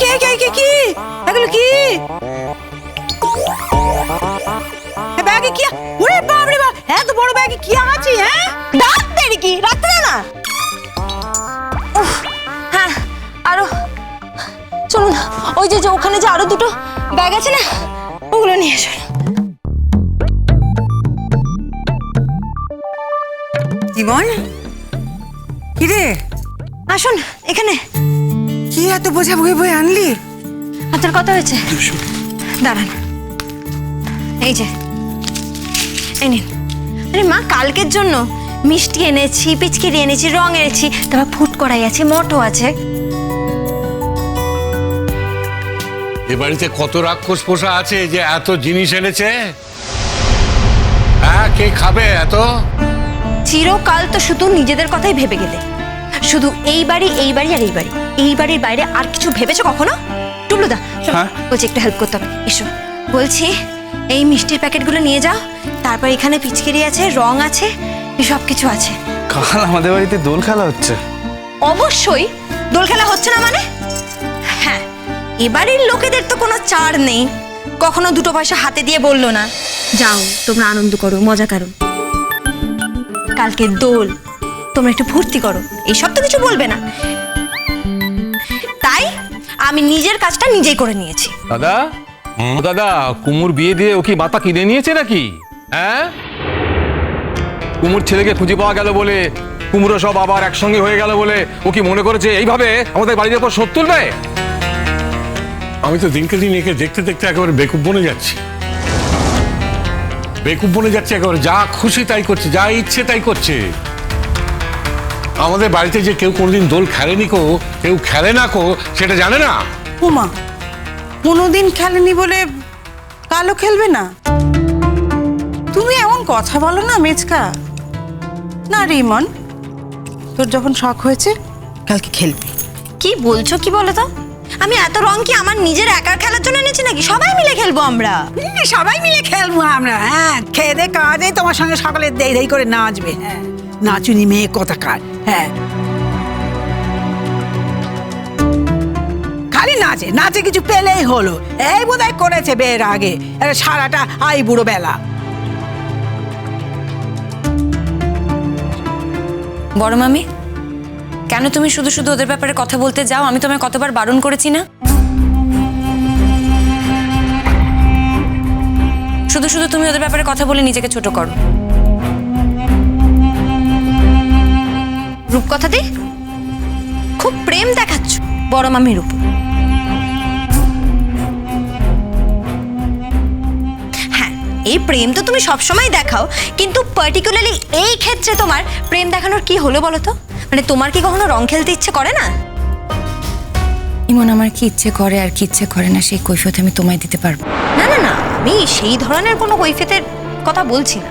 কি কি কি কি? এগুলো কি? ব্যাগে কি ওরে বাপ রে বাপ! এত বড় ব্যাগে কি আছে হ্যাঁ? দাঁত দেরি কি? রাখতে না? হ্যাঁ আরও। চলুন ওই যে যে ওখানে যে আরও দুটো ব্যাগ আছে না ওগুলো নিয়ে এসো জীবন কি রে আসুন এখানে। কি এত বোঝা বই বই আনলি? আপনার কথা হয়েছে? দাঁড়ান। এই যে। এই নিন। আরে মা কালকের জন্য মিষ্টি এনেছি পিচকিরি এনেছি রং এনেছি তারপর ফুট করাই আছে মোটো আছে। এ বাড়িতে কত রাক্ষস পোষা আছে যে এত জিনিস এনেছে? হ্যাঁ কে খাবে এত? চিরকাল তো শুধু নিজেদের কথাই ভেবে গেলে। শুধু এই বাড়ি এই বাড়ি আর এই বাড়ি এই বাড়ির বাইরে আর কিছু ভেবেছো কখনো? টুবলুদা শোনো, হ্যাঁ? বলছি একটু হেল্প করতে হবে। এসো। বলছি এই মিষ্টির প্যাকেটগুলো নিয়ে যাও। তারপর এখানে পিচকিরি আছে রং আছে সব কিছু আছে। কাল আমাদের বাড়িতে দোল খেলা হচ্ছে। অবশ্যই। দোল খেলা হচ্ছে না মানে? হ্যাঁ এবারের লোকেদের তো কোনো ছাড় নেই। কখনো দুটো পয়সা হাতে দিয়ে বলল না। যাও তোমরা আনন্দ করো মজা করো। কালকে দোল। তোমরা একটু ফুর্তি করো। এইসব তো কিছু বলবে না। তাই আমি নিজের কাজটা নিজেই করে নিয়েছি। দাদা? ও দাদা কুমুর বিয়ে দিয়ে ও কি মাথা কিনে নিয়েছে নাকি? হ্যাঁ? কুমুর ছেলেকে খুঁজে পাওয়া গেল বলে কুমুরও সব আবার একসঙ্গে হয়ে গেল বলে ও কি মনে করেছে? এইভাবে আমাদের বাড়ির উপর শোধ তুলবে? আমি তো দিনকে দিন একে দেখতে দেখতে একেবারে বেকুব বনে যাচ্ছি। বেকুব বনে যাচ্ছে একেবারে। যা খুশি তাই করছে যা ইচ্ছে তাই করছে। আমাদের বাড়িতে যে কেউ কোনোদিন দোল খেলেনি কো কেউ খেলে না কো সেটা জানে না? উমা কোনোদিন খেলেনি বলে কালো খেলবে না? তুমি এমন কথা বলো না মেচকা না রিমন তোর যখন শখ হয়েছে কালকে খেলবি। কি বলছো কি বলো তো আমি এত রং কি আমার নিজের একার খেলার জন্য এনেছি নাকি? সবাই মিলে খেলব আমরা। সবাই মিলে খেলব আমরা হ্যাঁ। খেয়ে দে কাজে তোমার সঙ্গে সকালে দেই দেই করে নাচবে হ্যাঁ। নাচুনি মেয়ে কথাকার হ্যাঁ। খালি নাচে নাচে কিছু পেলেই হলো। এই বোধহয় করেছে বের আগে সারাটা আই বুড়ো বেলা। বড় মামি, কেন তুমি শুধু শুধু ওদের ব্যাপারে কথা বলতে যাও? আমি তোমায় কতবার বারণ করেছি না? শুধু শুধু তুমি ওদের ব্যাপারে কথা বলে নিজেকে ছোট করো। রূপকথা দি খুব প্রেম দেখাচ্ছ বড় মামির উপর। হ্যাঁ এই প্রেম তো তুমি সবসময় দেখাও কিন্তু পার্টিকুলারলি এই ক্ষেত্রে তোমার প্রেম দেখানোর কি হলো বলো তো? মানে তোমার কি কখনো রং খেলতে ইচ্ছে করে না? ইমন আমার কি ইচ্ছে করে আর কি ইচ্ছে করে না সেই কৈফিয়ত আমি তোমায় দিতে পারব। না না না আমি সেই ধরনের কোনো কৈফিয়তের কথা বলছি না।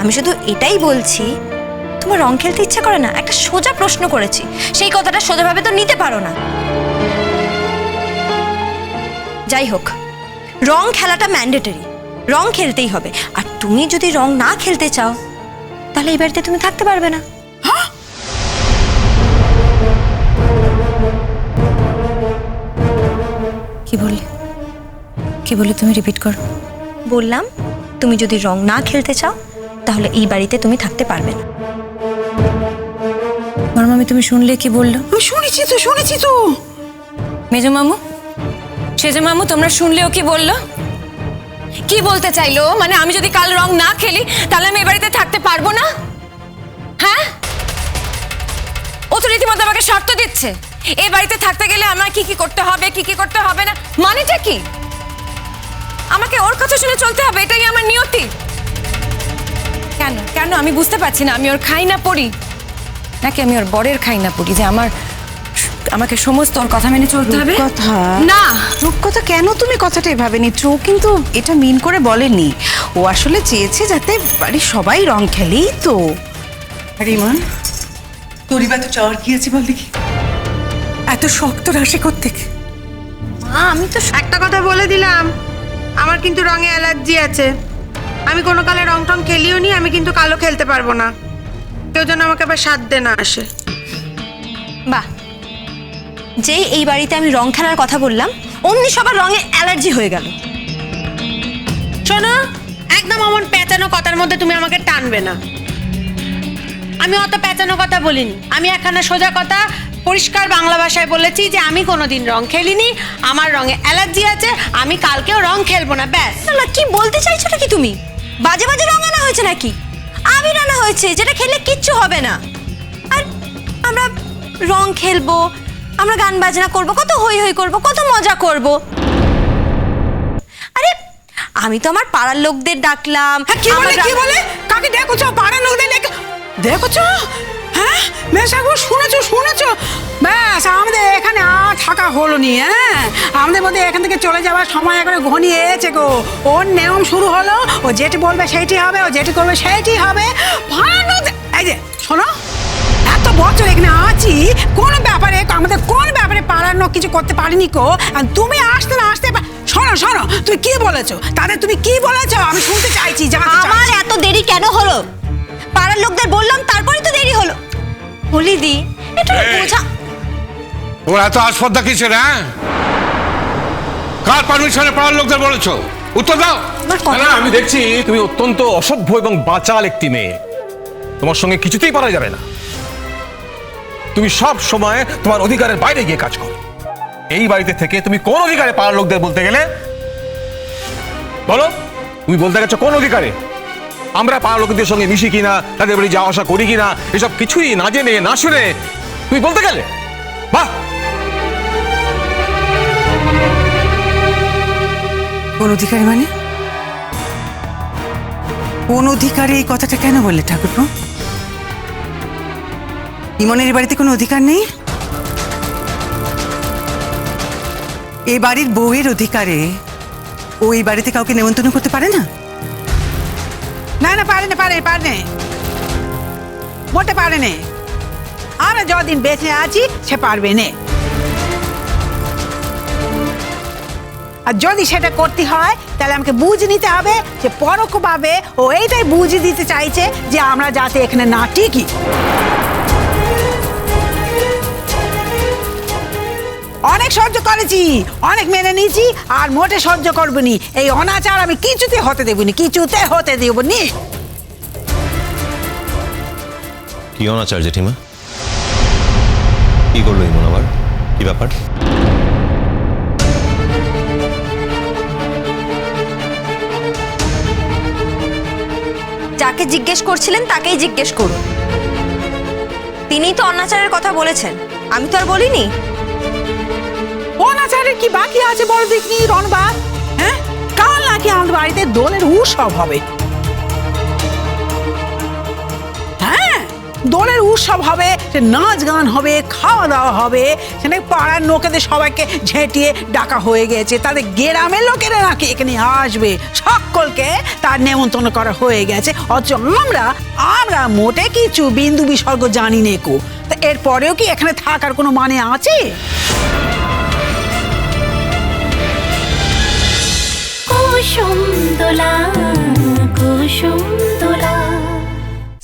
আমি শুধু এটাই বলছি তোমার রং খেলতে ইচ্ছে করে না? একটা সোজা প্রশ্ন করেছি। সেই কথাটা সোজাভাবে তো নিতে পারো না। যাই হোক রং খেলাটা ম্যান্ডেটরি। রং খেলতেই হবে। আর তুমি যদি রং না খেলতে চাও তাহলে এই বাড়িতে তুমি থাকতে পারবে না। কি বললে? কি বললে তুমি? রিপিট করো। বললাম তুমি যদি রং না খেলতে চাও তাহলে এই বাড়িতে তুমি থাকতে পারবে না। মামি তুমি শুনলে কি বলল? আমি শুনেছি তো শুনেছি তো। মেজো মামু সেজো মামু তোমরা শুনলেও কি বলল? কি বলতে চাইলো? মানে আমি যদি কাল রং না খেলি তাহলে আমি এ বাড়িতে থাকতে পারব না? হ্যাঁ? ও তো রীতিমতো আমাকে শর্ত দিচ্ছে। এ বাড়িতে থাকতে গেলে আমার কি কি করতে হবে কি কি করতে হবে না? মানেটা কি? আমাকে ওর কথা শুনে চলতে হবে এটাই আমার নিয়তি। কেন? কেন? আমি বুঝতে পারছি না আমি ওর খাই না পড়ি। নাকি আমি ওর বরের খাই না পড়ি? যে আমার আমাকে সমস্ত ওর কথা মেনে চলতে হবে? কথা না। রূপকথা কেন তুমি কথাটা এভাবে নিচ্ছ? ও কিন্তু এটা মিন করে বলেনি। ও আসলে চেয়েছে যাতে বাড়ির সবাই রং খেলেই তো। রিমান তোরই বা তো চাওয়ার কি আছে বল দেখি। এত শক্ত রাশি থেকে আমি তো একটা কথা বলে দিলাম। আমার কিন্তু রঙে অ্যালার্জি আছে। আমি কোনো কালে রং টং খেলিও নি আমি কিন্তু কালো খেলতে পারব না। কেউ যেন আমাকে আবার সাথ দে না আসে। বাহ। যেই এই বাড়িতে আমি রং খেলার কথা বললাম অমনি সবার রঙে অ্যালার্জি হয়ে গেল। শোনো একদম আমার প্যাঁচানো কথার মধ্যে তুমি আমাকে টানবে না। আমি অত প্যাঁচানো কথা বলিনি। আমি একখানা সোজা কথা পরিষ্কার বাংলা ভাষায় বলেছি যে আমি কোনোদিন রং খেলিনি আমার রঙে অ্যালার্জি আছে আমি কালকেও রং খেলব না ব্যাস। কি বলতে চাইছো নাকি তুমি? বাজে বাজে রং আনা হয়েছে নাকি? আবির আনা হয়েছে যেটা খেললে কিচ্ছু হবে না। আর আমরা রং খেলব আমরা গান বাজনা করব কত হই হই করব কত মজা করব। আরে আমি তো আমার পাড়ার লোকদের ডাকলাম হ্যাঁ কি বলে কি বলে? কাকে দেখোছো পাড়ার লোকদের ডেকে দেখোছো হ্যাঁ একবার শুনেছো শুনেছো? থাকা হলো নি হ্যাঁ? আমাদের মধ্যে এখান থেকে চলে যাওয়ার সময় একবারে ঘনিয়ে এসেছে গো। ওর নিয়ম শুরু হলো ও যেটি বলবে সেইটি হবে ও যেটি করবে সেইটি হবে। লোকদের- এই যে শোনো এত বছর এখানে আছি কোন ব্যাপারে আমাদের কোন ব্যাপারে পাড়ার কিছু করতে পারিনি কো আর তুমি আসতে না আসতে শোনো শোনো তুমি কি বলেছ? তাদের তুমি কি বলেছ? আমি শুনতে চাইছি জানতে আমার এত দেরি কেন হলো? পাড়ার লোকদের বললাম তারপরে তো দেরি হলো। বলি দি একটু এই। বোঝা তোমার এত আসপর্দা কিসের হ্যাঁ? কার পারমিশনে পাড়ার লোকদের বলেছ? উত্তর দাও। না, আমি দেখছি তুমি অত্যন্ত অসভ্য এবং বাচাল একটি মেয়ে। তোমার সঙ্গে কিছুতেই পারা যাবে না। তুমি সব সময় তোমার অধিকারের বাইরে গিয়ে কাজ করো। এই বাড়িতে থেকে তুমি কোন অধিকারে পাড়ার লোকদের বলতে গেলে? বলো তুমি বলতে গেছো কোন অধিকারে? আমরা পাড়ার লোকদের সঙ্গে মিশি কিনা তাদের বাড়ি যাওয়া আসা করি কিনা এসব কিছুই না জেনে না শুনে তুমি বলতে গেলে? বাহ! কোন অধিকারী মানে? কোন এই কথাটা কেন বললে ঠাকুরপো? ইমনের বাড়িতে কোনো অধিকার নেই? এই বাড়ির বউয়ের অধিকারে ও এই বাড়িতে কাউকে নেমন্তন্ন করতে পারে না? না না, পারে না, পারে পারে মোটে পারে না। আমরা যদিন বেঁচে আছি, সে পারবে না। আর যদি সেটা করতে হয়, তাহলে আমাকে বুঝ নিতে হবে যে পরোক্ষভাবে ও এইটাই বুঝে দিতে চাইছে যে আমরা যাতে এখানে না টিকি। অনেক সহ্য করেছি, অনেক মেনে নিয়েছি, আর মোটে সহ্য করব নি এই অনাচার আমি কিছুতে হতে দেবো নি কিছুতে হতে দেবো নি কি অনাচার জেঠিমা? কি করল ইমন আবার কি ব্যাপার? যাকে জিজ্ঞেস করছিলেন তাকেই জিজ্ঞেস করুন। তিনি তো অনাচারের কথা বলেছেন। আমি তো আর বলিনি। অনাচারের কি বাকি আছে বড় দেখিনি রণবাদ হ্যাঁ? কাল নাকি আমাদের বাড়িতে দোলের উৎসব হবে। হ্যাঁ? দোলের উৎসব হবে। সে নাচ গান হবে, খাওয়া দাওয়া হবে। সেখানে পাড়ার লোকেদের সবাইকে ঝেঁটিয়ে ডাকা হয়ে গেছে। তাদের গ্রামের লোকেরা নাকি এখানে আসবে। সকলকে তার নেমন্তন্ন করা হয়ে গেছে। অথচ আমরা আমরা মোটে কিছু বিন্দু বিসর্গ জানি নেকো তা এরপরেও কি এখানে থাকার কোনো মানে আছে? কুসুম দোলা কুসুম দোলা।